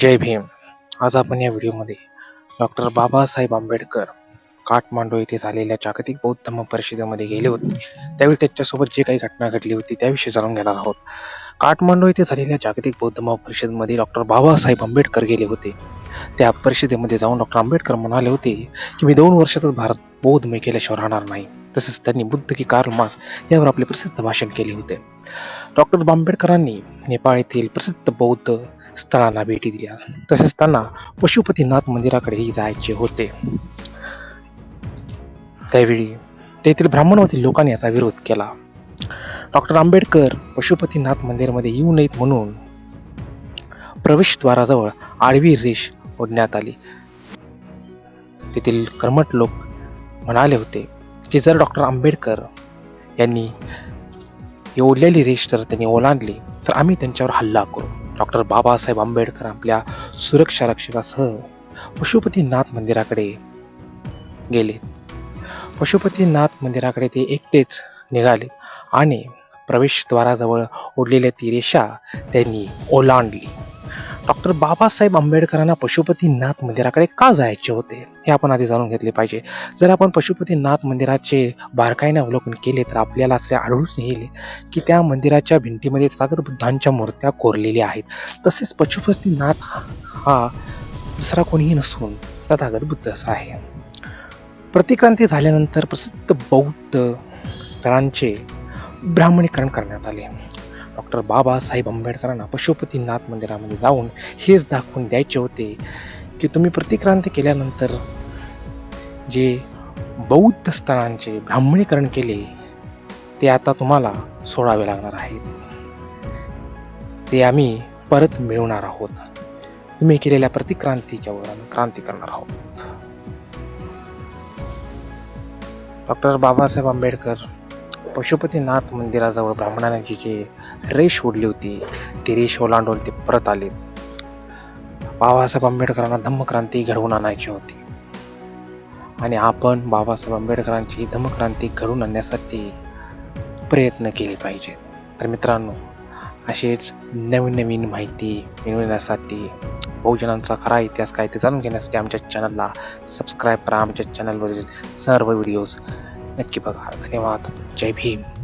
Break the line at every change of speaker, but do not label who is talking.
जय भीम. आज आपण या व्हिडिओमध्ये डॉक्टर बाबासाहेब आंबेडकर काठमांडू येथे झालेल्या जागतिक बौद्ध परिषदेमध्ये गेले होते. त्यावेळी त्याच्यासोबत जे काही घटना घडली होती त्याविषयी जाणून घेणार आहोत. काठमांडू येथे झालेल्या जागतिक बौद्ध धम्म परिषदेमध्ये डॉक्टर बाबासाहेब आंबेडकर गेले होते. त्या परिषदेमध्ये जाऊन डॉक्टर आंबेडकर म्हणाले होते की मी दोन वर्षातच भारत बौद्ध केल्याशिवाय राहणार नाही. तसेच त्यांनी बुद्ध की कार्ल मास यावर आपले प्रसिद्ध भाषण केले होते. डॉक्टर आंबेडकरांनी नेपाळ येथील प्रसिद्ध बौद्ध स्थळांना भेटी दिल्या. तसेच त्यांना पशुपतीनाथ मंदिराकडेही जायचे होते. त्यावेळी तेथील ब्राह्मणवती लोकांनी याचा विरोध केला. डॉक्टर आंबेडकर पशुपतीनाथ मंदिरमध्ये येऊ नयेत म्हणून प्रवेशद्वाराजवळ आडवी रेष ओढण्यात आली. तेथील कर्मठ लोक म्हणाले होते की जर डॉक्टर आंबेडकर यांनी ही ओढलेली रेष जर त्यांनी ओलांडली तर आम्ही त्यांच्यावर हल्ला करू. डॉक्टर बाबासाहेब आंबेडकर आपल्या सुरक्षा रक्षकासह पशुपतीनाथ मंदिराकडे गेले. पशुपतीनाथ मंदिराकडे ते एकटेच निघाले आणि प्रवेशद्वाराजवळ ओढलेल्या ती रेषा त्यांनी ओलांडली. डॉक्टर बाबासाहेब आंबेडकरांना पशुपतीनाथ मंदिराकडे का जायचे होते? हे आपण आधी जाणून घेतले पाहिजे. जर आपण पशुपतीनाथ मंदिराचे बारकाईने अवलोकन केले तर आपल्याला असे आढळून येईल की त्या मंदिराच्या भिंतीमध्ये तथागत बुद्धांच्या मूर्त्या कोरलेल्या आहेत. तसेच पशुपतीनाथ हा दुसरा कोणीही नसून तथागत बुद्ध असा आहे. प्रतिक्रांती झाल्यानंतर प्रसिद्ध बौद्ध स्थळांचे ब्राह्मणीकरण करण्यात आले. डॉक्टर बाबासाहेब आंबेडकरांना पशुपतीनाथ मंदिरामध्ये जाऊन हेच दाखवून द्यायचे होते की तुम्ही प्रतिक्रांती केल्यानंतर जे बौद्ध स्थळांचे ब्राह्मणीकरण केले ते आता तुम्हाला सोडावे लागणार आहेत. ते आम्ही परत मिळवणार आहोत. तुम्ही केलेल्या प्रतिक्रांतीच्या वर आम्ही क्रांती करणार आहोत. डॉक्टर बाबासाहेब आंबेडकर पशुपतीनाथ मंदिराजवळ ब्राह्मणांची जी रेष ओढली होती ती रेष ओलांडून ते परत आले. बाबासाहेब आंबेडकरांना धम्मक्रांती घडवून आणायची होती. आणि आपण बाबासाहेब आंबेडकरांची धम्मक्रांती घडवून आणण्यासाठी प्रयत्न केले पाहिजे. तर मित्रांनो असेच नवीन नवीन माहिती मिळवण्यासाठी बहुजनांचा खरा इतिहास काय ते जाणून घेण्यासाठी आमच्या चॅनलला सबस्क्राईब करा. आमच्या चॅनलवरील सर्व व्हिडिओज नक्की बघा. धन्यवाद. जय भीम.